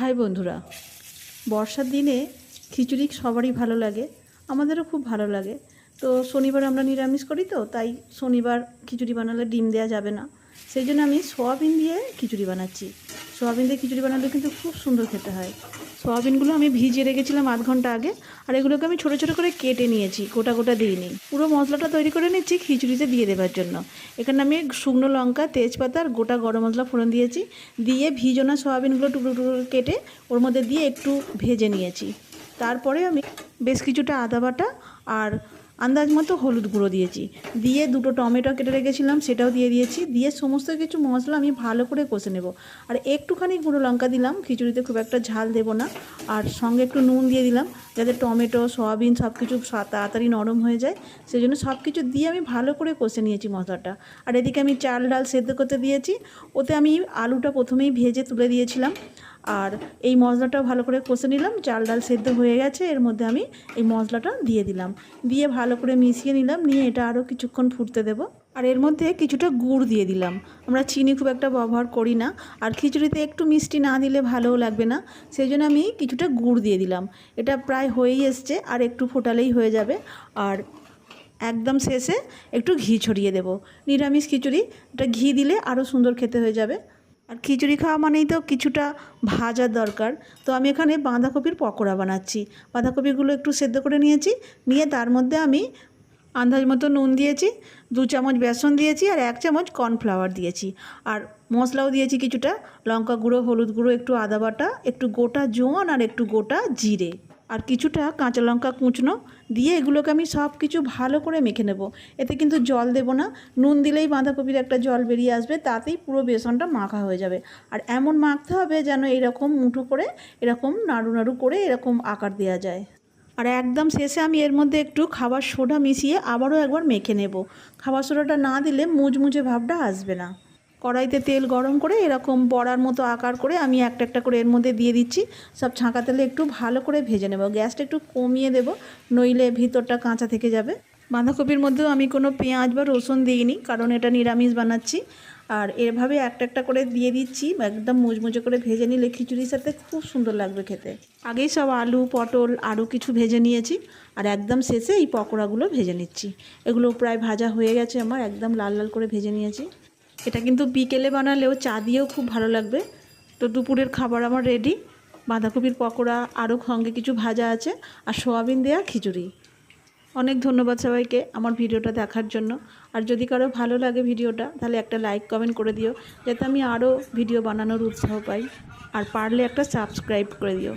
High বন্ধুরা, বর্ষার দিনে খিচুড়ি সবারই ভালো লাগে, আমাদেরও খুব ভালো লাগে। তো শনিবার আমরা নিরামিষ করি তো, তাই শনিবার খিচুড়ি বানালে ডিম দেওয়া যাবে না। সেই জন্য আমি সোয়াবিন দিয়ে খিচুড়ি বানাচ্ছি। সোয়াবিন দিয়ে খিচুড়ি বানালে কিন্তু খুব সুন্দর খেতে হয়। সোয়াবিনগুলো আমি ভিজিয়ে রেখেছিলাম আধ ঘণ্টা আগে, আর এগুলোকে আমি ছোটো ছোটো করে কেটে নিয়েছি, গোটা গোটা দিইনি। পুরো মশলাটা তৈরি করে নিচ্ছি খিচুড়িতে দিয়ে দেবার জন্য। এখানে আমি শুকনো লঙ্কা, তেজপাতা আর গোটা গরম মশলা ফোড়ন দিয়েছি, দিয়ে ভিজোনা সয়াবিনগুলো টুকরো টুকরো করে কেটে ওর মধ্যে দিয়ে একটু ভেজে নিয়েছি। তারপরে আমি বেশ কিছুটা আদা বাটা আর আন্দাজ মতো হলুদ গুঁড়ো দিয়েছি। দিয়ে দুটো টমেটো কেটে রেখেছিলাম, সেটাও দিয়ে দিয়েছি। দিয়ে সমস্ত কিছু মশলা আমি ভালো করে কষে নেব। আর একটুখানি গুঁড়ো লঙ্কা দিলাম, খিচুড়িতে খুব একটা ঝাল দেবো না। আর সঙ্গে একটু নুন দিয়ে দিলাম, যাতে টমেটো, সয়াবিন সব কিছু তাড়াতাড়ি নরম হয়ে যায়। সেই জন্য সব কিছু দিয়ে আমি ভালো করে কষে নিয়েছি মশলাটা। আর এদিকে আমি চাল ডাল সেদ্ধ করতে দিয়েছি। ওতে আমি আলুটা প্রথমেই ভেজে তুলে দিয়েছিলাম। আর এই মশলাটাও ভালো করে কষে নিলাম, চাল ডাল সেদ্ধ হয়ে গেছে, এর মধ্যে আমি এই মশলাটা দিয়ে দিলাম। দিয়ে ভালো করে মিশিয়ে নিলাম, নিয়ে এটা আরও কিছুক্ষণ ফুটতে দেবো। আর এর মধ্যে কিছুটা গুড় দিয়ে দিলাম। আমরা চিনি খুব একটা ব্যবহার করি না, আর খিচুড়িতে একটু মিষ্টি না দিলে ভালোও লাগবে না সেই জন্য আমি কিছুটা গুড় দিয়ে দিলাম। এটা প্রায় হয়েই এসছে, আর একটু ফোটালেই হয়ে যাবে। আর একদম শেষে একটু ঘি ছড়িয়ে দেবো। নিরামিষ খিচুড়ি, এটা ঘি দিলে আরও সুন্দর খেতে হয়ে যাবে। আর খিচুড়ি খাওয়া মানেই তো কিছুটা ভাজার দরকার। তো আমি এখানে বাঁধাকপির পকোড়া বানাচ্ছি। বাঁধাকপিগুলো একটু সেদ্ধ করে নিয়েছি, নিয়ে তার মধ্যে আমি আন্দাজ মতো নুন দিয়েছি, দু চামচ বেসন দিয়েছি আর এক চামচ কর্নফ্লাওয়ার দিয়েছি। আর মশলাও দিয়েছি কিছুটা, লঙ্কা গুঁড়ো, হলুদ গুঁড়ো, একটু আদা বাটা, একটু গোটা জোয়ান আর একটু গোটা জিরে। আর কিছুটা কাঁচা লঙ্কা কুঁচনো দিয়ে এগুলোকে আমি সব কিছু ভালো করে মেখে নেব। এতে কিন্তু জল দেব না। নুন দিলেই বাঁধাকপির একটা জল বেরিয়ে আসবে, তাতেই পুরো বেসনটা মাখা হয়ে যাবে। আর এমন মাখতে হবে যেন এরকম মুঠো করে, এরকম নাড়ু নাড়ু করে এরকম আকার দেওয়া যায়। আর একদম শেষে আমি এর মধ্যে একটু খাবার সোডা মিশিয়ে আবারও একবার মেখে নেব। খাবার সোডাটা না দিলে মুচমুচে ভাবটা আসবে না। কড়াইতে তেল গরম করে এরকম বড়ার মতো আকার করে আমি একটা একটা করে এর মধ্যে দিয়ে দিচ্ছি। সব ছাঁকা তেলে একটু ভালো করে ভেজে নেব। গ্যাসটা একটু কমিয়ে দেব, নইলে ভিতরটা কাঁচা থেকে যাবে। বাঁধাকপির মধ্যেও আমি কোনো পেঁয়াজ বা রসুন দিইনি, কারণ এটা নিরামিষ বানাচ্ছি। আর এভাবে একটা একটা করে দিয়ে দিচ্ছি, একদম মুচমুচে করে ভেজে নিলে খিচুড়ির সাথে খুব সুন্দর লাগবে খেতে। আগেই সব আলু, পটল, আরও কিছু ভেজে নিয়েছি। আর একদম শেষে এই পকোড়াগুলো ভেজে নিচ্ছি। এগুলো প্রায় ভাজা হয়ে গেছে আমার, একদম লাল লাল করে ভেজে নিয়েছি। এটা কিন্তু বিকেলে বানালেও চা দিয়েও খুব ভালো লাগবে। তো দুপুরের খাবার আমার রেডি বাঁধাকপির পকোড়া, আরও সঙ্গে কিছু ভাজা আছে, আর সোয়াবিন দেওয়া খিচুড়ি। অনেক ধন্যবাদ সবাইকে আমার ভিডিওটা দেখার জন্য। আর যদি কারও ভালো লাগে ভিডিওটা, তাহলে একটা লাইক কমেন্ট করে দিও, যাতে আমি আরও ভিডিও বানানোর উৎসাহ পাই। আর পারলে একটা সাবস্ক্রাইব করে দিও।